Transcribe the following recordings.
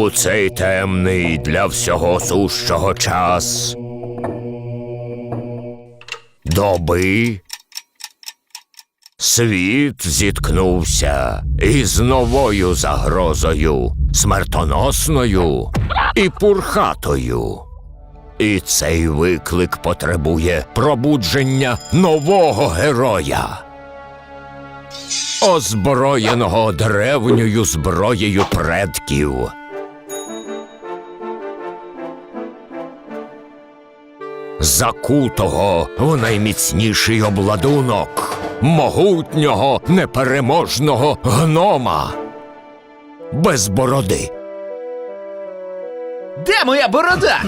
У цей темний для всього сущого час. Доби світ зіткнувся із новою загрозою, смертоносною і пурхатою. І цей виклик потребує пробудження нового героя, озброєного древньою зброєю предків. Закутого в найміцніший обладунок могутнього непереможного гнома без бороди. Де моя борода?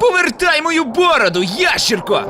Повертай мою бороду, ящірко!